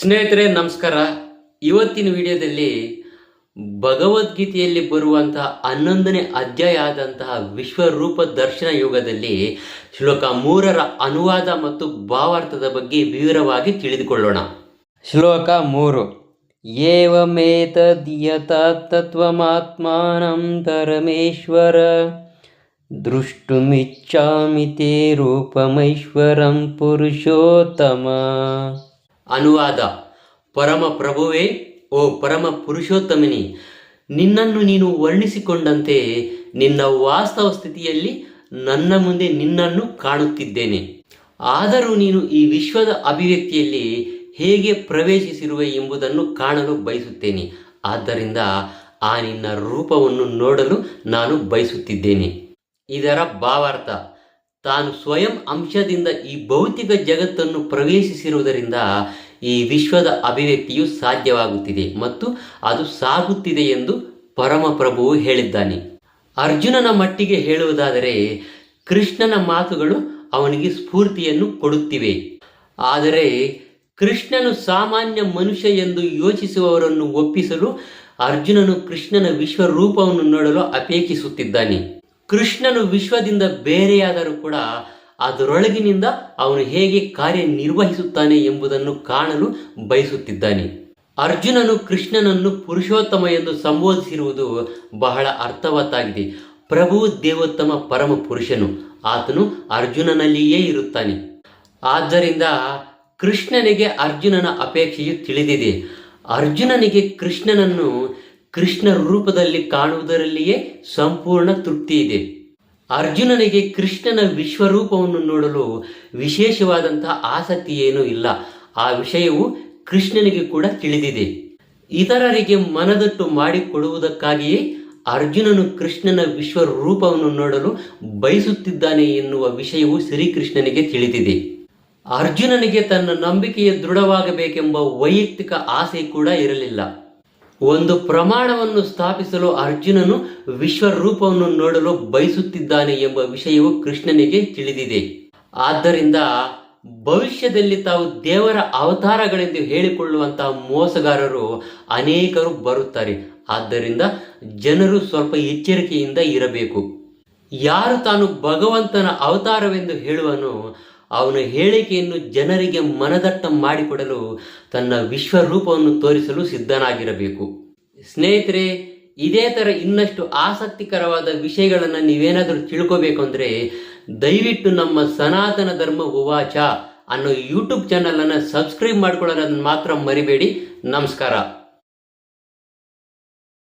ಸ್ನೇಹಿತರೆ, ನಮಸ್ಕಾರ. ಇವತ್ತಿನ ವಿಡಿಯೋದಲ್ಲಿ ಭಗವದ್ಗೀತೆಯಲ್ಲಿ ಬರುವಂತಹ ಹನ್ನೊಂದನೇ ಅಧ್ಯಾಯ ಆದಂತಹ ವಿಶ್ವರೂಪ ದರ್ಶನ ಯೋಗದಲ್ಲಿ ಶ್ಲೋಕ ಮೂರರ ಅನುವಾದ ಮತ್ತು ಭಾವಾರ್ಥದ ಬಗ್ಗೆ ವಿವರವಾಗಿ ತಿಳಿದುಕೊಳ್ಳೋಣ. ಶ್ಲೋಕ ಮೂರು. ಪರಮೇಶ್ವರ. ದೃಷ್ಟುಮಿಚ್ಛಾಮಿ ತೇ ರೂಪಮೈಶ್ವರಂ ಪುರುಷೋತ್ತಮ. ಅನುವಾದ. ಪರಮ ಪ್ರಭುವೇ, ಓ ಪರಮ ಪುರುಷೋತ್ತಮಿನಿ, ನಿನ್ನನ್ನು ನೀನು ವರ್ಣಿಸಿಕೊಂಡಂತೆ ನಿನ್ನ ವಾಸ್ತವ ಸ್ಥಿತಿಯಲ್ಲಿ ನನ್ನ ಮುಂದೆ ನಿನ್ನನ್ನು ಕಾಣುತ್ತಿದ್ದೇನೆ. ಆದರೂ ನೀನು ಈ ವಿಶ್ವದ ಅಭಿವ್ಯಕ್ತಿಯಲ್ಲಿ ಹೇಗೆ ಪ್ರವೇಶಿಸಿರುವೆ ಎಂಬುದನ್ನು ಕಾಣಲು ಬಯಸುತ್ತೇನೆ. ಆದ್ದರಿಂದ ಆ ನಿನ್ನ ರೂಪವನ್ನು ನೋಡಲು ನಾನು ಬಯಸುತ್ತಿದ್ದೇನೆ. ಇದರ ಭಾವಾರ್ಥ ತಾನು ಸ್ವಯಂ ಅಂಶದಿಂದ ಈ ಭೌತಿಕ ಜಗತ್ತನ್ನು ಪ್ರವೇಶಿಸಿರುವುದರಿಂದ ಈ ವಿಶ್ವದ ಅಭಿವ್ಯಕ್ತಿಯು ಸಾಧ್ಯವಾಗುತ್ತಿದೆ ಮತ್ತು ಅದು ಸಾಗುತ್ತಿದೆ ಎಂದು ಪರಮಪ್ರಭುವು ಹೇಳಿದ್ದಾನೆ. ಅರ್ಜುನನ ಮಟ್ಟಿಗೆ ಹೇಳುವುದಾದರೆ, ಕೃಷ್ಣನ ಮಾತುಗಳು ಅವನಿಗೆ ಸ್ಫೂರ್ತಿಯನ್ನು ಕೊಡುತ್ತಿವೆ. ಆದರೆ, ಕೃಷ್ಣನು ಸಾಮಾನ್ಯ ಮನುಷ್ಯ ಎಂದು ಯೋಚಿಸುವವರನ್ನು ಒಪ್ಪಿಸಲು ಅರ್ಜುನನು ಕೃಷ್ಣನ ವಿಶ್ವರೂಪವನ್ನು ನೋಡಲು ಅಪೇಕ್ಷಿಸುತ್ತಿದ್ದಾನೆ. ಕೃಷ್ಣನು ವಿಶ್ವದಿಂದ ಬೇರೆಯಾದರೂ ಕೂಡ ಅದರೊಳಗಿನಿಂದ ಅವನು ಹೇಗೆ ಕಾರ್ಯನಿರ್ವಹಿಸುತ್ತಾನೆ ಎಂಬುದನ್ನು ಕಾಣಲು ಬಯಸುತ್ತಿದ್ದಾನೆ. ಅರ್ಜುನನು ಕೃಷ್ಣನನ್ನು ಪುರುಷೋತ್ತಮ ಎಂದು ಸಂಬೋಧಿಸಿರುವುದು ಬಹಳ ಅರ್ಥವತ್ತಾಗಿದೆ. ಪ್ರಭು ದೇವೋತ್ತಮ ಪರಮ ಪುರುಷನು, ಆತನು ಅರ್ಜುನನಲ್ಲಿಯೇ ಇರುತ್ತಾನೆ. ಆದ್ದರಿಂದ ಕೃಷ್ಣನಿಗೆ ಅರ್ಜುನನ ಅಪೇಕ್ಷೆಯು ತಿಳಿದಿದೆ. ಅರ್ಜುನನಿಗೆ ಕೃಷ್ಣನನ್ನು ಕೃಷ್ಣ ರೂಪದಲ್ಲಿ ಕಾಣುವುದರಲ್ಲಿಯೇ ಸಂಪೂರ್ಣ ತೃಪ್ತಿ ಇದೆ. ಅರ್ಜುನನಿಗೆ ಕೃಷ್ಣನ ವಿಶ್ವರೂಪವನ್ನು ನೋಡಲು ವಿಶೇಷವಾದಂತಹ ಆಸಕ್ತಿ ಏನೂ ಇಲ್ಲ. ಆ ವಿಷಯವು ಕೃಷ್ಣನಿಗೆ ಕೂಡ ತಿಳಿದಿದೆ. ಇತರರಿಗೆ ಮನದಟ್ಟು ಮಾಡಿಕೊಡುವುದಕ್ಕಾಗಿಯೇ ಅರ್ಜುನನು ಕೃಷ್ಣನ ವಿಶ್ವರೂಪವನ್ನು ನೋಡಲು ಬಯಸುತ್ತಿದ್ದಾನೆ ಎನ್ನುವ ವಿಷಯವು ಶ್ರೀಕೃಷ್ಣನಿಗೆ ತಿಳಿದಿದೆ. ಅರ್ಜುನನಿಗೆ ತನ್ನ ನಂಬಿಕೆಯ ದೃಢವಾಗಬೇಕೆಂಬ ವೈಯಕ್ತಿಕ ಆಸೆ ಕೂಡ ಇರಲಿಲ್ಲ. ಒಂದು ಪ್ರಮಾಣವನ್ನು ಸ್ಥಾಪಿಸಲು ಅರ್ಜುನನು ವಿಶ್ವರೂಪವನ್ನು ನೋಡಲು ಬಯಸುತ್ತಿದ್ದಾನೆ ಎಂಬ ವಿಷಯವು ಕೃಷ್ಣನಿಗೆ ತಿಳಿದಿದೆ. ಆದ್ದರಿಂದ ಭವಿಷ್ಯದಲ್ಲಿ ತಾವು ದೇವರ ಅವತಾರಗಳೆಂದು ಹೇಳಿಕೊಳ್ಳುವಂತಹ ಮೋಸಗಾರರು ಅನೇಕರು ಬರುತ್ತಾರೆ. ಆದ್ದರಿಂದ ಜನರು ಸ್ವಲ್ಪ ಎಚ್ಚರಿಕೆಯಿಂದ ಇರಬೇಕು. ಯಾರು ತಾನು ಭಗವಂತನ ಅವತಾರವೆಂದು ಹೇಳುವನು ಅವನ ಹೇಳಿಕೆಯನ್ನು ಜನರಿಗೆ ಮನದಟ್ಟ ಮಾಡಿಕೊಡಲು ತನ್ನ ವಿಶ್ವರೂಪವನ್ನು ತೋರಿಸಲು ಸಿದ್ಧನಾಗಿರಬೇಕು. ಸ್ನೇಹಿತರೆ, ಇದೇ ಥರ ಇನ್ನಷ್ಟು ಆಸಕ್ತಿಕರವಾದ ವಿಷಯಗಳನ್ನು ನೀವೇನಾದರೂ ತಿಳ್ಕೋಬೇಕು ಅಂದರೆ ದಯವಿಟ್ಟು ನಮ್ಮ ಸನಾತನ ಧರ್ಮ ಉವಾಚ ಅನ್ನೋ ಯೂಟ್ಯೂಬ್ ಚಾನಲನ್ನು ಸಬ್ಸ್ಕ್ರೈಬ್ ಮಾಡ್ಕೊಳ್ಳೋದನ್ನು ಮಾತ್ರ ಮರಿಬೇಡಿ. ನಮಸ್ಕಾರ.